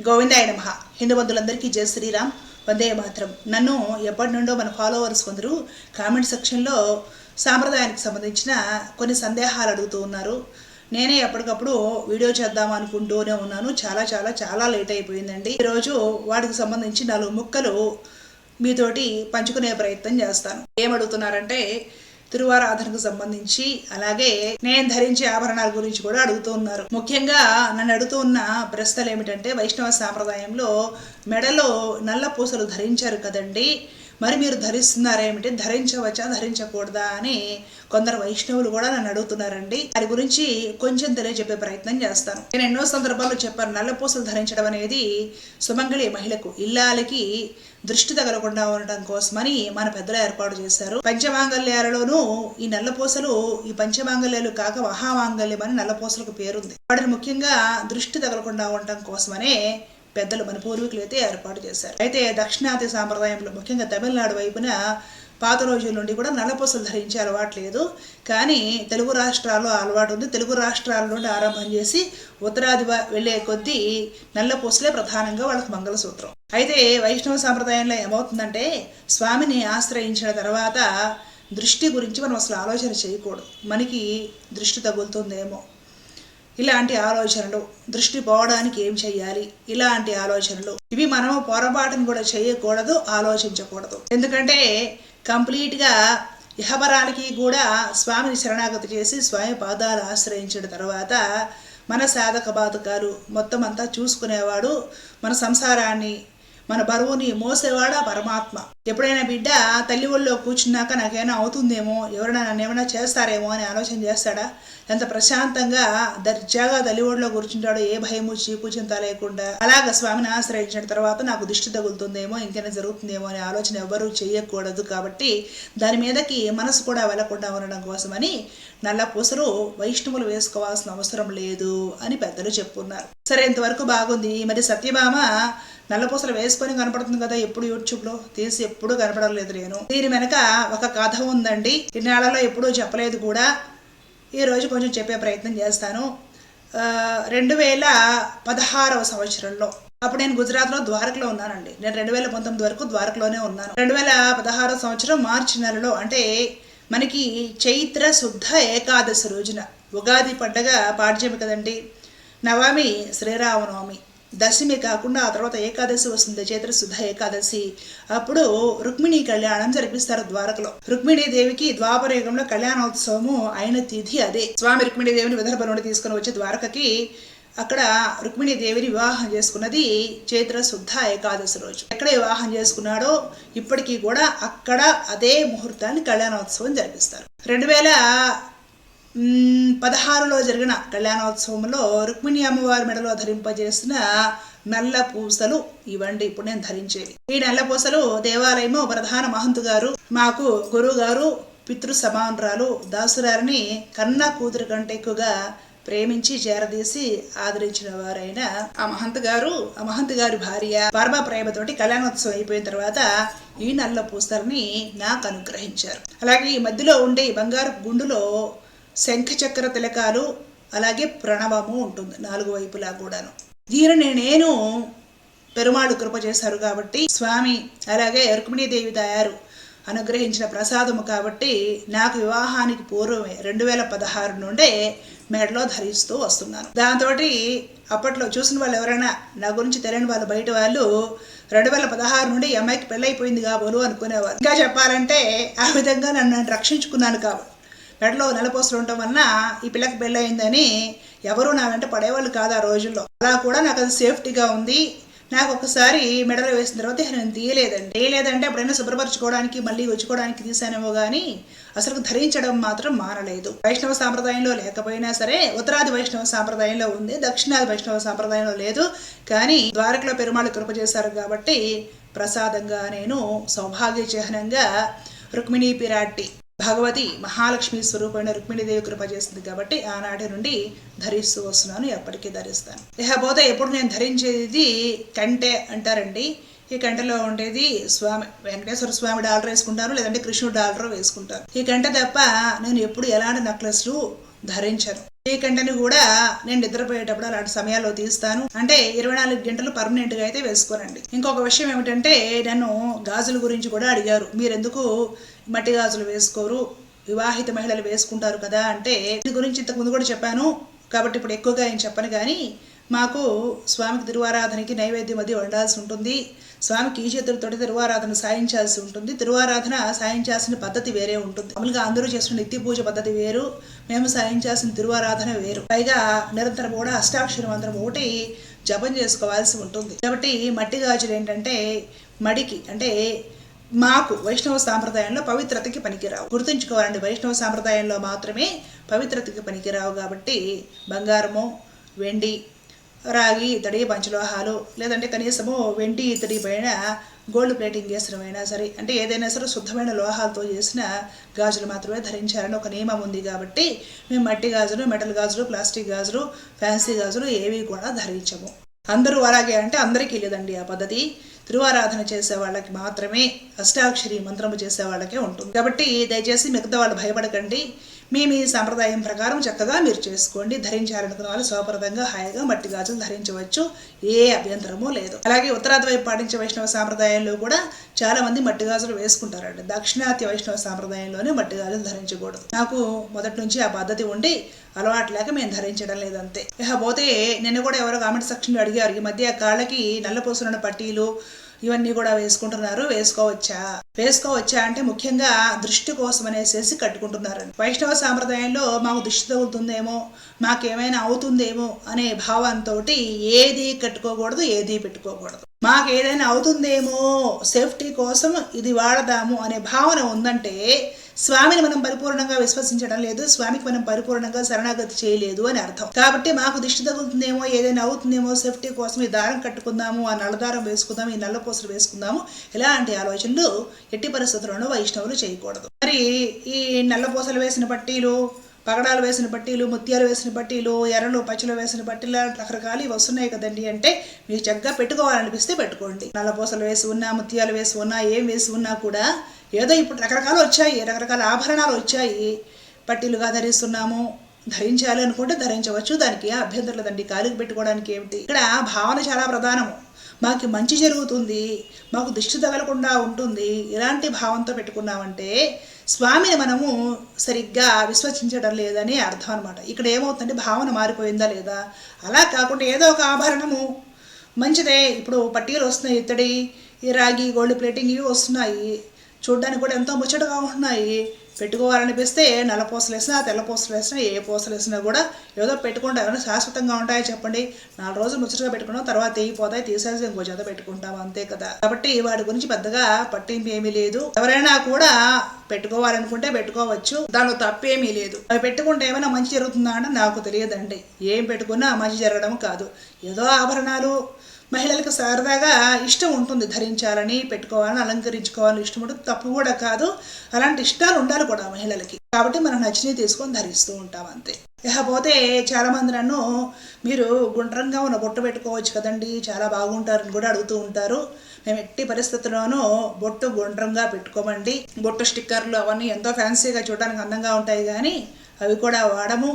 గోవిందాయ నమ. హిందూ బంధువులందరికీ జయ శ్రీరామ్. వందే మాత్రం. నన్ను ఎప్పటి నుండో మన ఫాలోవర్స్ కొందరు కామెంట్ సెక్షన్లో సాంప్రదాయానికి సంబంధించిన కొన్ని సందేహాలు అడుగుతూ ఉన్నారు. నేనే ఎప్పటికప్పుడు వీడియో చేద్దాం అనుకుంటూనే ఉన్నాను. చాలా చాలా చాలా లేట్ అయిపోయిందండి. ఈరోజు వాటికి సంబంధించి నాలుగు ముక్కలు మీతోటి పంచుకునే ప్రయత్నం చేస్తాను. ఏమడుగుతున్నారంటే తిరువారాధనకు సంబంధించి అలాగే నేను ధరించే ఆభరణాల గురించి కూడా అడుగుతూ ఉన్నారు. ముఖ్యంగా నన్ను అడుగుతూ ఉన్న ప్రశ్నలు ఏమిటంటే వైష్ణవ సాంప్రదాయంలో మెడలో నల్ల పూసలు ధరించారు కదండి. మరి మీరు ధరిస్తున్నారేమిటి ధరించవచ్చా? ధరించకూడదా? అని కొందరు వైష్ణవులు కూడా నన్ను అడుగుతున్నారండి. దాని గురించి కొంచెం తెలియజెప్పే ప్రయత్నం చేస్తాను. నేను ఎన్నో సందర్భాల్లో చెప్పాను నల్లపూసలు ధరించడం అనేది సుమంగళి మహిళకు ఇల్లాలకి దృష్టి తగలకుండా ఉండటం కోసమని మన పెద్దలు ఏర్పాటు చేశారు. పంచమాంగల్యాలలోనూ ఈ నల్లపూసలు ఈ పంచమాంగల్యాలు కాక మహామాంగల్యం అని నల్లపూసలకు పేరుంది. వాటిని ముఖ్యంగా దృష్టి తగలకుండా ఉండటం కోసమనే పెద్దలు మన పూర్వీకులు అయితే ఏర్పాటు చేశారు. అయితే దక్షిణాది సాంప్రదాయంలో ముఖ్యంగా తమిళనాడు వైపున పాత రోజుల నుండి కూడా నల్లపూసలు ధరించే అలవాటు లేదు. కానీ తెలుగు రాష్ట్రాల్లో అలవాటు ఉంది. తెలుగు రాష్ట్రాల నుండి ఆరంభం చేసి ఉత్తరాది వెళ్ళే కొద్దీ నల్లపూసలే ప్రధానంగా వాళ్ళకి మంగళసూత్రం. అయితే వైష్ణవ సాంప్రదాయంలో ఏమవుతుందంటే స్వామిని ఆశ్రయించిన తర్వాత దృష్టి గురించి మనం అసలు ఆలోచన చేయకూడదు. మనకి దృష్టి తగులుతుందేమో. ఇలాంటి ఆలోచనలు దృష్టి పోవడానికి ఏం చెయ్యాలి? ఇలాంటి ఆలోచనలు. ఇవి మనం పొరపాటును కూడా చేయకూడదు ఆలోచించకూడదు. ఎందుకంటే కంప్లీట్గా ఇహపరాలకి కూడా స్వామిని శరణాగతి చేసి స్వామి పాదాలు ఆశ్రయించిన తర్వాత మన సాధక బాధకాలు మొత్తం అంతా చూసుకునేవాడు మన సంసారాన్ని మన బరువుని మోసేవాడా పరమాత్మ? ఎప్పుడైనా బిడ్డ తల్లి ఒళ్ళో కూర్చున్నాక నాకేమైనా అవుతుందేమో? ఎవరైనా నన్ను ఏమైనా చేస్తారేమో అని ఆలోచన చేస్తాడా? ఎంత ప్రశాంతంగా దర్జాగా తల్లి ఒళ్ళో కూర్చుంటాడు ఏ భయము చీకు చింత లేకుండా. అలాగ స్వామిని ఆశ్రయించిన తర్వాత నాకు దిష్టి తగులుతుందేమో ఇంకేమైనా జరుగుతుందేమో అనే ఆలోచన ఎవ్వరూ చేయకూడదు కాబట్టి దాని మీదకి మనసు కూడా వెళ్ళకుండా ఉండడం కోసమని నల్ల పూసలు వైష్ణవులు వేసుకోవాల్సిన అవసరం లేదు అని పెద్దలు చెప్పున్నారు. సరే ఇంతవరకు బాగుంది. మరి సత్యభామ నల్లపూసలు వేసుకొని కనపడుతుంది కదా ఎప్పుడు యూట్యూబ్లో? తీసి ఎప్పుడు కనపడలేదు నేను దీని వెనక ఒక కథ ఉందండి. ఇన్నాళ్ళలో ఎప్పుడూ చెప్పలేదు కూడా. ఈరోజు కొంచెం చెప్పే ప్రయత్నం చేస్తాను. రెండు వేల పదహారవ సంవత్సరంలో అప్పుడు నేను గుజరాత్లో ద్వారకలో ఉన్నానండి. నేను రెండు వేల పంతొమ్మిది వరకు ద్వారకలోనే ఉన్నాను. రెండు వేల పదహారవ సంవత్సరం మార్చి నెలలో అంటే మనకి చైత్ర శుద్ధ ఏకాదశి రోజున ఉగాది పండగ పాడ్యమి కదండి. నవమి శ్రీరామనవమి. దశమి కాకుండా ఆ తర్వాత ఏకాదశి వస్తుంది చైత్రశుద్ధ ఏకాదశి. అప్పుడు రుక్మిణి కళ్యాణం జరిపిస్తారు ద్వారకలో. రుక్మిణీ దేవికి ద్వాపర యుగంలో కళ్యాణోత్సవము అయిన తిథి అదే. స్వామి రుక్మిణీ దేవిని విదర్భ నుండి తీసుకుని వచ్చి ద్వారకకి అక్కడ రుక్మిణీ దేవిని వివాహం చేసుకున్నది చైత్ర శుద్ధ ఏకాదశి రోజు. ఎక్కడ వివాహం చేసుకున్నాడో ఇప్పటికీ కూడా అక్కడ అదే ముహూర్తాన్ని కళ్యాణోత్సవం జరిపిస్తారు. రెండు వేల పదహారులో జరిగిన కళ్యాణోత్సవంలో రుక్మిణి అమ్మవారి మెడలో ధరింపజేసిన నల్ల పూసలు ఇవ్వండి. ఇప్పుడు నేను ధరించేవి ఈ నల్ల పూసలు దేవాలయము ప్రధాన మహంతు గారు మాకు గురువు గారు పితృ సమానురాలు దాసురారిని కన్న కూతురు కంటే ఎక్కువగా ప్రేమించి చేరదీసి ఆదరించిన వారైన ఆ మహంత్ గారు ఆ మహంత్ గారి భార్య పరమ ప్రేమతోటి కళ్యాణోత్సవం అయిపోయిన తర్వాత ఈ నల్ల పూసల్ని నాకు అనుగ్రహించారు. అలాగే ఈ మధ్యలో ఉండే బంగారు గుండులో శంఖచక్ర తిలకాలు అలాగే ప్రణవము ఉంటుంది నాలుగు వైపులా కూడాను. దీనిని నేను పెరుమాళ్ళు కృప చేశారు కాబట్టి స్వామి అలాగే రుక్మిణీదేవి తయారు అనుగ్రహించిన ప్రసాదము కాబట్టి నాకు వివాహానికి పూర్వమే రెండు వేల పదహారు నుండే మెడలో ధరిస్తూ వస్తున్నాను. దాంతో అప్పట్లో చూసిన వాళ్ళు ఎవరైనా నా గురించి తెలియని వాళ్ళు బయట వాళ్ళు రెండు వేల పదహారు నుండి ఈ అమ్మాయికి పెళ్ళైపోయింది కాబోలు అనుకునేవారు. ఇంకా చెప్పాలంటే ఆ విధంగా నన్ను రక్షించుకున్నాను కాబట్టి మెడలో నెలపోసలు ఉండటం వలన ఈ పిల్లకి పెళ్ళయిందని ఎవరు నా వెంట పడేవాళ్ళు కాదు ఆ రోజుల్లో. అలా కూడా నాకు అది సేఫ్టీగా ఉంది. నాకు ఒకసారి మెడలో వేసిన తర్వాత నేను తీయలేదండి. తీయలేదంటే ఎప్పుడైనా శుభ్రపరచుకోవడానికి మళ్ళీ వచ్చుకోవడానికి తీసానేమో కానీ అసలు ధరించడం మాత్రం మానలేదు. వైష్ణవ సాంప్రదాయంలో లేకపోయినా సరే ఉత్తరాది వైష్ణవ సాంప్రదాయంలో ఉంది. దక్షిణాది వైష్ణవ సాంప్రదాయంలో లేదు. కానీ ద్వారకలో పెరుమాళ్ళు కృప చేశారు కాబట్టి ప్రసాదంగా నేను సౌభాగ్య చిహ్నంగా రుక్మిణీ పిరాట్టి భగవతి మహాలక్ష్మి స్వరూపమైన రుక్మిణీదేవి కృప చేసింది కాబట్టి ఆనాటి నుండి ధరిస్తూ వస్తున్నాను ఎప్పటికీ ధరిస్తాను. ఇకపోతే ఎప్పుడు నేను ధరించేది కంటె అంటారండి ఈ కంటెలో ఉండేది స్వామి వెంకటేశ్వర స్వామి డాలర్ వేసుకుంటాను లేదంటే కృష్ణుడు డాలర్ వేసుకుంటాను. ఈ కంట తప్ప నేను ఎప్పుడు ఎలాంటి నెక్లెస్లు ధరించను. ఈ కంటని కూడా నేను నిద్రపోయేటప్పుడు అలాంటి సమయాల్లో తీస్తాను. అంటే ఇరవై నాలుగు గంటలు పర్మనెంట్గా అయితే వేసుకోనండి. ఇంకొక విషయం ఏమిటంటే నన్ను గాజుల గురించి కూడా అడిగారు. మీరెందుకు మట్టి గాజులు వేసుకోరు. వివాహిత మహిళలు వేసుకుంటారు కదా అంటే దీని గురించి ఇంతకు ముందు కూడా చెప్పాను. కాబట్టి ఇప్పుడు ఎక్కువగా ఏం చెప్పను కానీ మాకు స్వామికి తిరువారాధనకి నైవేద్యం అది వండాల్సి ఉంటుంది. స్వామికి ఈ చేతులతోటి తిరువారాధన సాయించాల్సి ఉంటుంది. తిరువారాధన సాయించాల్సిన పద్ధతి వేరే ఉంటుంది. మామూలుగా అందరూ చేస్తున్న నిత్య పూజ పద్ధతి వేరు. మేము సాయించాల్సిన తిరువారాధన వేరు. పైగా నిరంతరం కూడా అష్టాక్షర మంత్రం ఒకటి జపం చేసుకోవాల్సి ఉంటుంది. కాబట్టి మట్టి గాజులు ఏంటంటే మడికి అంటే మాకు వైష్ణవ సాంప్రదాయంలో పవిత్రతకి పనికిరావు. గుర్తుంచుకోవాలండి వైష్ణవ సాంప్రదాయంలో మాత్రమే పవిత్రతకి పనికిరావు కాబట్టి బంగారము వెండి రాగి ఇతడి పంచలోహాలు లేదంటే కనీసము వెండి ఇతడి పైన గోల్డ్ ప్లేటింగ్ చేసినవైనా సరే అంటే ఏదైనా సరే శుద్ధమైన లోహాలతో చేసిన గాజులు మాత్రమే ధరించాలని ఒక నియమం ఉంది కాబట్టి మేము మట్టి గాజులు మెటల్ గాజులు ప్లాస్టిక్ గాజులు ఫ్యాన్సీ గాజులు ఏవి కూడా ధరించము. అందరూ అలాగే అంటే అందరికీ లేదండి ఆ పద్ధతి. తిరువారాధన చేసే వాళ్ళకి మాత్రమే అష్టాక్షరి మంత్రము చేసే వాళ్ళకే ఉంటుంది. కాబట్టి దయచేసి మిగతా వాళ్ళు భయపడకండి. మీ మీ సాంప్రదాయం ప్రకారం చక్కగా మీరు చేసుకోండి. ధరించాలనుకున్న వాళ్ళు సౌప్రదంగా హాయిగా మట్టి గాజులు ధరించవచ్చు. ఏ అభ్యంతరమూ లేదు. అలాగే ఉత్తరాది వైపు పాటించే వైష్ణవ సాంప్రదాయంలో కూడా చాలా మంది మట్టి గాజులు వేసుకుంటారండి. దక్షిణాత్య వైష్ణవ సాంప్రదాయంలోనే మట్టి గాజులు ధరించకూడదు. నాకు మొదటి నుంచి ఆ పద్ధతి ఉండి అలవాటు లేక మేము ధరించడం లేదంతే. ఇకపోతే నిన్న కూడా ఎవరో కామెంట్ సెక్షన్లో అడిగారు ఈ మధ్య కాళ్ళకి నల్లపూసలున్న పట్టీలు ఇవన్నీ కూడా వేసుకుంటున్నారు. వేసుకోవచ్చా? వేసుకోవచ్చా అంటే ముఖ్యంగా దృష్టి కోసం అనేసి కట్టుకుంటున్నారండి. వైష్ణవ సాంప్రదాయంలో మాకు దృష్టి తగులుతుందేమో మాకేమైనా అవుతుందేమో అనే భావంతో ఏది కట్టుకోకూడదు ఏది పెట్టుకోకూడదు. మాకు ఏదైనా అవుతుందేమో సేఫ్టీ కోసం ఇది వాడదాము అనే భావన ఉందంటే స్వామిని మనం పరిపూర్ణంగా విశ్వసించడం లేదు స్వామికి మనం పరిపూర్ణంగా శరణాగతి చేయలేదు అని అర్థం. కాబట్టి మాకు దిష్టి తగులుతుందేమో ఏదైనా అవుతుందేమో సేఫ్టీ కోసం ఈ దారం కట్టుకుందాము ఆ నల్లదారం వేసుకుందాము ఈ నల్ల పూసలు వేసుకుందాము ఇలాంటి ఆలోచనలు ఎట్టి పరిస్థితుల్లోనూ వైష్ణవులు చేయకూడదు. మరి ఈ నల్ల పూసలు వేసిన పట్టీలు పగడాలు వేసిన పట్టీలు ముత్యాలు వేసిన పట్టీలు ఎర్రలు పచ్చలు వేసిన పట్టీలు రకరకాలు ఇవి వస్తున్నాయి కదండి అంటే మీకు చక్కగా పెట్టుకోవాలనిపిస్తే పెట్టుకోండి. నల్ల పూసలు వేసి ఉన్నా ముత్యాలు వేసి ఉన్నా ఏం వేసి ఉన్నా కూడా ఏదో ఇప్పుడు రకరకాలు వచ్చాయి రకరకాల ఆభరణాలు వచ్చాయి. పట్టీలుగా ధరిస్తున్నాము ధరించాలి అనుకుంటే ధరించవచ్చు. దానికి ఏ అభ్యంతరం లేదండి. కాలికి పెట్టుకోవడానికి ఏమిటి? ఇక్కడ భావన చాలా ప్రధానము. మాకు మంచి జరుగుతుంది మాకు దిష్టి తగలకుండా ఉంటుంది ఇలాంటి భావంతో పెట్టుకున్నామంటే స్వామిని మనము సరిగ్గా విశ్వసించడం లేదని అర్థం అనమాట ఇక్కడ ఏమవుతుందంటే భావన మారిపోయిందా లేదా? అలా కాకుండా ఏదో ఒక ఆభరణము. మంచిదే ఇప్పుడు పట్టీలు వస్తున్నాయి ఇత్తడి ఈ రాగి గోల్డ్ ప్లేటింగ్ ఇవి వస్తున్నాయి. చూడ్డానికి కూడా ఎంతో ముచ్చటగా ఉంటున్నాయి పెట్టుకోవాలనిపిస్తే నల్ల పూసలు వేసినా తెల్ల పూసలు వేసినా ఏ పూసలు వేసినా కూడా ఏదో పెట్టుకుంటా శాశ్వతంగా ఉంటాయో చెప్పండి. నాలుగు రోజులు ముచ్చటగా పెట్టుకున్నాం తర్వాత తెగిపోతాయి తీసేసి ఇంకో జత పెట్టుకుంటాం అంతే కదా. కాబట్టి వాటి గురించి పెద్దగా పట్టింపు ఏమీ లేదు. ఎవరైనా కూడా పెట్టుకోవాలనుకుంటే పెట్టుకోవచ్చు. దానిలో తప్పేమీ లేదు. అవి పెట్టుకుంటే ఏమైనా మంచి జరుగుతుందా అంటే నాకు తెలియదండి. ఏం పెట్టుకున్నా మంచి జరగడం కాదు. ఏదో ఆభరణాలు మహిళలకు సరదాగా ఇష్టం ఉంటుంది ధరించాలని పెట్టుకోవాలని అలంకరించుకోవాలని ఇష్టం ఉంటుంది. తప్పు కూడా కాదు. అలాంటి ఇష్టాలు ఉండాలి కూడా మహిళలకి. కాబట్టి మనం నచ్చినవి తీసుకొని ధరిస్తూ ఉంటాం అంతే. ఇకపోతే చాలామంది నన్ను మీరు గుండ్రంగా ఉన్న బొట్టు పెట్టుకోవచ్చు కదండి చాలా బాగుంటారని కూడా అడుగుతూ ఉంటారు. మేము ఎట్టి పరిస్థితుల్లోనూ బొట్టు గుండ్రంగా పెట్టుకోమండి. బొట్టు స్టిక్కర్లు అవన్నీ ఎంతో ఫ్యాన్సీగా చూడడానికి అందంగా ఉంటాయి కానీ అవి కూడా వాడము.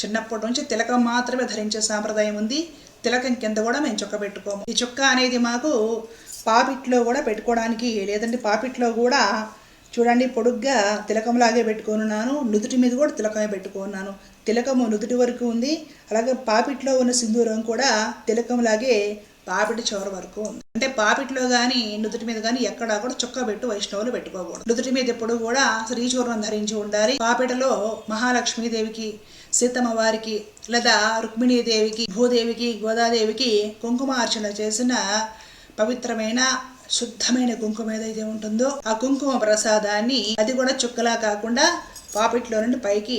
చిన్నప్పటి నుంచి తిలకం మాత్రమే ధరించే సాంప్రదాయం ఉంది. తిలకం కింద కూడా మేము చుక్క పెట్టుకోము. ఈ చుక్క అనేది మాకు పాపిట్లో కూడా పెట్టుకోవడానికి లేదంటే పాపిట్లో కూడా చూడండి పొడుగ్గా తిలకంలాగే పెట్టుకున్నాను నుదుటి మీద కూడా తిలకమే పెట్టుకున్నాను తిలకము నుదుటి వరకు ఉంది. అలాగే పాపిట్లో ఉన్న సింధూరం కూడా తిలకంలాగే పాపిటి చివరి వరకు ఉంది. అంటే పాపిట్లో కానీ నుదుటి మీద కానీ ఎక్కడా కూడా చుక్క పెట్టు వైష్ణవులు పెట్టుకోకూడదు. నుదుటి మీద ఎప్పుడు కూడా శ్రీచూర్ణం ధరించి ఉండాలి. పాపిటలో మహాలక్ష్మీదేవికి సీతమ్మ వారికి లేదా రుక్మిణీదేవికి భూదేవికి గోదాదేవికి కుంకుమార్చన చేసిన పవిత్రమైన శుద్ధమైన కుంకుమ ఏదైతే ఉంటుందో ఆ కుంకుమ ప్రసాదాన్ని అది కూడా చుక్కలా కాకుండా పాపిట్లో నుండి పైకి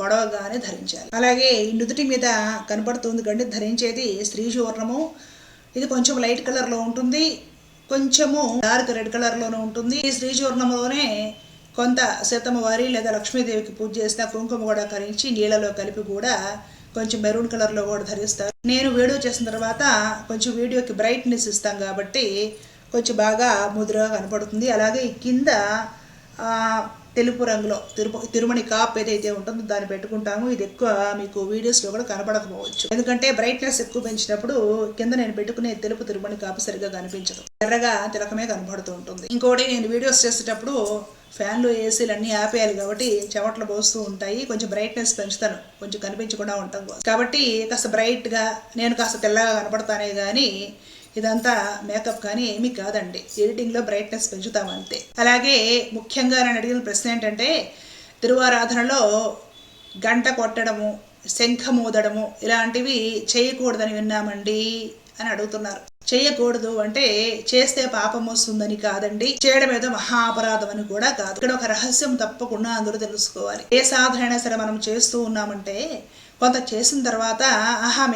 పొడవగానే ధరించాలి. అలాగే ఈ నుదుటి మీద కనపడుతుంది కంటే ధరించేది స్త్రీ చూర్ణము ఇది కొంచెం లైట్ కలర్లో ఉంటుంది. కొంచెము డార్క్ రెడ్ కలర్లోనే ఉంటుంది. ఈ శ్రీచూర్ణంలోనే కొంత సీతమ్మ వారి లేదా లక్ష్మీదేవికి పూజ చేసిన కుంకుమ కూడా కరించి నీళ్ళలో కలిపి కూడా కొంచెం మెరూన్ కలర్లో కూడా ధరిస్తారు. నేను వీడియో చేసిన తర్వాత కొంచెం వీడియోకి బ్రైట్నెస్ ఇస్తాం కాబట్టి కొంచెం బాగా ముదురుగా కనపడుతుంది. అలాగే ఈ కింద తెలుపు రంగులో తిరుపు తిరుమణి కాప్ ఏదైతే ఉంటుందో దాన్ని పెట్టుకుంటాము. ఇది ఎక్కువ మీకు వీడియోస్లో కూడా కనపడకపోవచ్చు. ఎందుకంటే బ్రైట్నెస్ ఎక్కువ పెంచినప్పుడు కింద నేను పెట్టుకునే తెలుపు తిరుమణి కాపు సరిగ్గా కనిపించదు. ఎర్రగా తిలకమే కనపడుతూ ఉంటుంది. ఇంకోటి నేను వీడియోస్ చేసేటప్పుడు ఫ్యాన్లు ఏసీలు అన్నీ ఆపేయాలి కాబట్టి చెమటలు పోస్తూ ఉంటాయి. కొంచెం బ్రైట్నెస్ పెంచుతాను. కొంచెం కనిపించకుండా ఉంటాం కాబట్టి కాస్త బ్రైట్గా నేను కాస్త తెల్లగా కనపడతానే కానీ ఇదంతా మేకప్ కానీ ఏమీ కాదండి. ఎడిటింగ్లో బ్రైట్నెస్ పెంచుతాం అంతే. అలాగే ముఖ్యంగా నేను అడిగిన ప్రశ్న ఏంటంటే తిరువారాధనలో గంట కొట్టడము శంఖ మోదడము ఇలాంటివి చేయకూడదని విన్నామండి అని అడుగుతున్నారు. చేయకూడదు అంటే చేస్తే పాపం వస్తుందని కాదండి. చేయడం ఏదో మహాపరాధం అని కూడా కాదు. ఇక్కడ ఒక రహస్యం తప్పకుండా అందరూ తెలుసుకోవాలి. ఏ సాధన సరే మనం చేస్తూ ఉన్నామంటే కొంత చేసిన తర్వాత ఆహా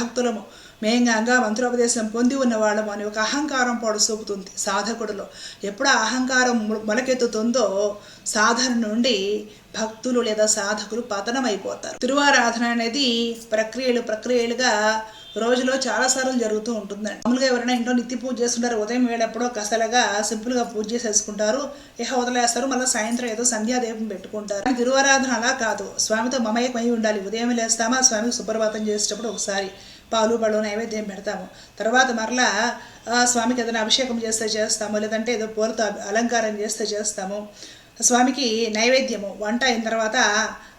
భక్తులము. మేంగాంగా మంత్రోపదేశం పొంది ఉన్నవాళ్ళము అని ఒక అహంకారం పొడసూపుతుంది సాధకుడిలో. ఎప్పుడు అహంకారం మొలకెత్తుతుందో సాధన నుండి భక్తులు లేదా సాధకులు పతనమైపోతారు. తిరువారాధన అనేది ప్రక్రియలు ప్రక్రియలుగా రోజులో చాలా సార్లు జరుగుతూ ఉంటుందండి. మామూలుగా ఎవరైనా ఇంట్లో నిత్య పూజ చేస్తుంటారు ఉదయం వేళప్పుడు కసలగా సింపుల్గా పూజ చేసేసుకుంటారు ఇహ వదిలేస్తారు మళ్ళీ సాయంత్రం ఏదో సంధ్యాదీపం పెట్టుకుంటారు. తిరువారాధన అలా కాదు. స్వామితో మమయకమై ఉండాలి. ఉదయం లేస్తామా? స్వామికి సుప్రభాతం చేసేటప్పుడు ఒకసారి. పాలు పళ్ళు నైవేద్యం పెడతాము. తర్వాత మరలా ఆ, స్వామికి ఏదైనా అభిషేకం చేస్తే చేస్తాము లేదంటే ఏదో పూలతో అలంకారం చేస్తే చేస్తాము. స్వామికి నైవేద్యము. వంట అయిన తర్వాత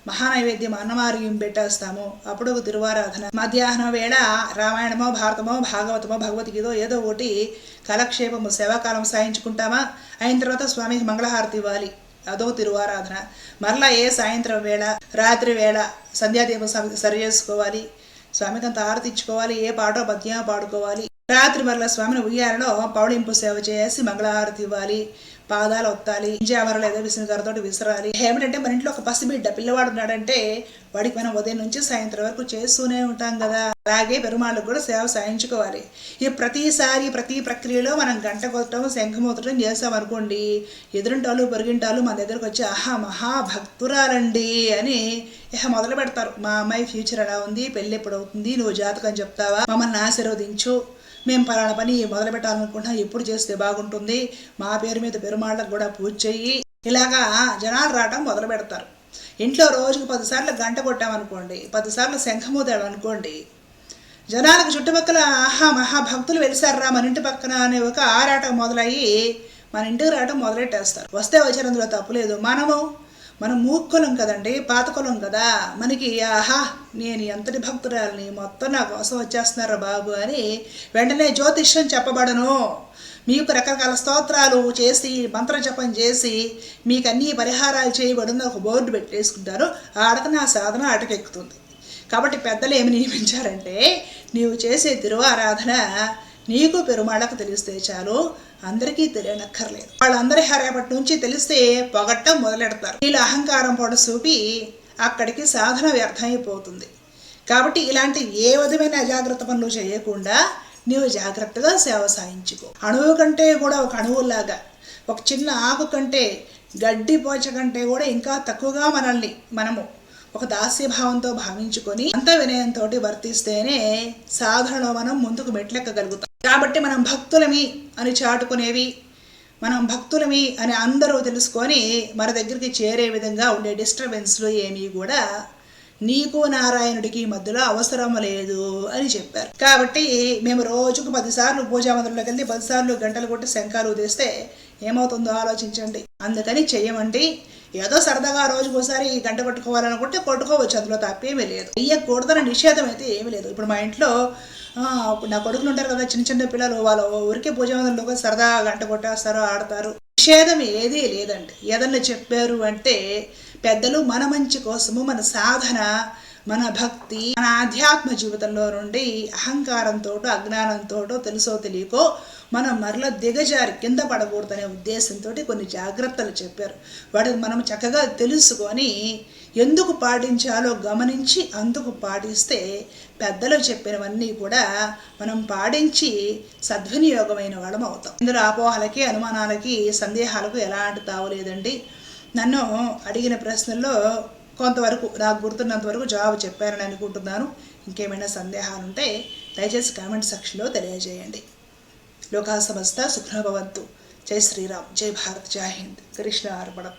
మహానైవేద్యం అన్నమార్యం పెట్టేస్తాము. అప్పుడు ఒక తిరువారాధన. మధ్యాహ్నం వేళ రామాయణమో భారతమో భాగవతమో భగవద్గీతో ఏదో ఒకటి కాలక్షేపము సేవాకాలం సాయించుకుంటామా అయిన తర్వాత స్వామికి మంగళహారతి ఇవ్వాలి. అదో తిరువారాధన. మరలా ఏ సాయంత్రం వేళ రాత్రి వేళ సంధ్యాదీపం సరి చేసుకోవాలి. స్వామి అంత హారతి ఇచ్చుకోవాలి ఏ పాటో పద్యం పాడుకోవాలి. రాత్రి మరల స్వామిని ఉయ్యాలలో పౌడింపు సేవ చేసి మంగళహారతి ఇవ్వాలి. పాదాలు ఒత్తాలి ఇంజావరాలు ఏదో విసిన తర్వాత విసరాలి. ఏమిటంటే మన ఇంట్లో ఒక పసిబిడ్డ పిల్లవాడు ఉన్నాడంటే వాడికి మనం ఉదయం నుంచి సాయంత్రం వరకు చేస్తూనే ఉంటాం కదా. అలాగే పెరుమాళ్ళకు కూడా సేవ సాయించుకోవాలి ఈ ప్రతిసారి ప్రతి ప్రక్రియలో మనం గంట కొట్టడం శంఖమూతడం చేస్తాం అనుకోండి. ఎదురుంటాలు పొరిగింటాలు మన దగ్గరకు వచ్చి ఆహా మహా భక్తురాలండి అని ఇహ మొదలు పెడతారు మా అమ్మాయి ఫ్యూచర్ ఎలా ఉంది? పెళ్ళి ఎప్పుడు అవుతుంది? నువ్వు జాతకం చెప్తావా? మమ్మల్ని ఆశీర్వదించు. మేము పలానా పని మొదలు పెట్టాలనుకుంటున్నాం ఎప్పుడు చేస్తే బాగుంటుంది. మా పేరు మీద పెరుమాళ్ళకు కూడా పూజ చెయ్యి. ఇలాగా జనాలు రావడం మొదలు పెడతారు ఇంట్లో రోజుకు పదిసార్లు గంట కొట్టామనుకోండి పదిసార్లు శంఖమూదాడు అనుకోండి జనాలకు చుట్టుపక్కల ఆహా మహాభక్తులు వెలిసారా మన ఇంటి పక్కన అనే ఒక ఆరాటం మొదలయ్యి మన ఇంటికి రావడం మొదలెట్టేస్తారు. వస్తే వచ్చినందులో అందులో తప్పులేదు మనము మనం మూక్కులం కదండి పాతకులం కదా. మనకి ఆహా నేను ఎంతటి భక్తురాలని మొత్తం నా కోసం వచ్చేస్తున్నారా బాబు అని వెంటనే జ్యోతిష్యం చెప్పబడను. మీకు రకరకాల స్తోత్రాలు చేసి మంత్ర జపం చేసి మీకు అన్ని పరిహారాలు చేయబడిన ఒక బోర్డు పెట్టేసుకుంటారు. ఆడక నా సాధన అటకెక్కుతుంది. కాబట్టి పెద్దలు ఏమి నియమించారంటే నీవు చేసే తిరువారాధన నీకు పెరుమాళ్ళకు తెలిస్తే చాలు అందరికీ తెలియనక్కర్లేదు. వాళ్ళందరి హరేపటి నుంచి తెలిస్తే పొగట్టం మొదలెడతారు. వీళ్ళ అహంకారం పొడ చూపి అక్కడికి సాధన వ్యర్థమైపోతుంది. కాబట్టి ఇలాంటి ఏ విధమైన అజాగ్రత్త పనులు చేయకుండా నీవు జాగ్రత్తగా సేవ సాయించుకో అణువు కంటే కూడా ఒక అణువులాగా ఒక చిన్న ఆకు కంటే గడ్డి పోచ కంటే కూడా ఇంకా తక్కువగా మనల్ని మనము ఒక దాస్యభావంతో భావించుకొని అంత వినయంతో వర్తిస్తేనే సాధనలో మనం ముందుకు మెట్లెక్కగలుగుతాం. కాబట్టి మనం భక్తులమి అని చాటుకునేవి మనం భక్తులమి అని అందరూ తెలుసుకొని మన దగ్గరికి చేరే విధంగా ఉండే డిస్టర్బెన్స్లు ఏమీ కూడా నీకు నారాయణుడికి మధ్యలో అవసరం లేదు అని చెప్పారు. కాబట్టి మేము రోజుకు పదిసార్లు పూజా మందిరంలోకి వెళ్తే పదిసార్లు గంటలు కొట్టి శంఖాలు తీస్తే ఏమవుతుందో ఆలోచించండి. అందుకని చెయ్యమండి. ఏదో సరదాగా రోజుకు ఒకసారి గంట కొట్టుకోవాలనుకుంటే కొట్టుకోవచ్చు అందులో తప్పేమీ లేదు. వెయ్యకూడదన్న నిషేధం అయితే ఏమీ లేదు. ఇప్పుడు మా ఇంట్లో నా కొడుకులు ఉంటారు కదా చిన్న చిన్న పిల్లలు వాళ్ళు ఊరికే పూజ సరదా సరదాగా గంట కొట్టేస్తారు ఆడతారు. నిషేధం ఏదీ లేదండి. ఏదన్నా చెప్పారు అంటే పెద్దలు మన మంచి కోసము మన సాధన మన భక్తి మన ఆధ్యాత్మ జీవితంలో నుండి అహంకారంతో అజ్ఞానంతో తెలుసో తెలియకో మనం మరల దిగజారి కింద పడకూడదనే ఉద్దేశంతో కొన్ని జాగ్రత్తలు చెప్పారు. వాటిని మనం చక్కగా తెలుసుకొని ఎందుకు పాటించాలో గమనించి అందుకు పాటిస్తే పెద్దలు చెప్పినవన్నీ కూడా మనం పాటించి సద్వినియోగమైన వాళ్ళం అవుతాం. ఇందులో అపోహలకి అనుమానాలకి సందేహాలకు ఎలాంటి తావులేదండి నన్ను అడిగిన ప్రశ్నల్లో కొంతవరకు నాకు గుర్తున్నంత వరకు జవాబు చెప్పారని అనుకుంటున్నాను. ఇంకేమైనా సందేహాలు ఉంటే దయచేసి కామెంట్ సెక్షన్లో తెలియజేయండి. లోకా సమస్త జై శ్రీరామ్. జై భారత్. జై హింద్. కృష్ణ అర్పణం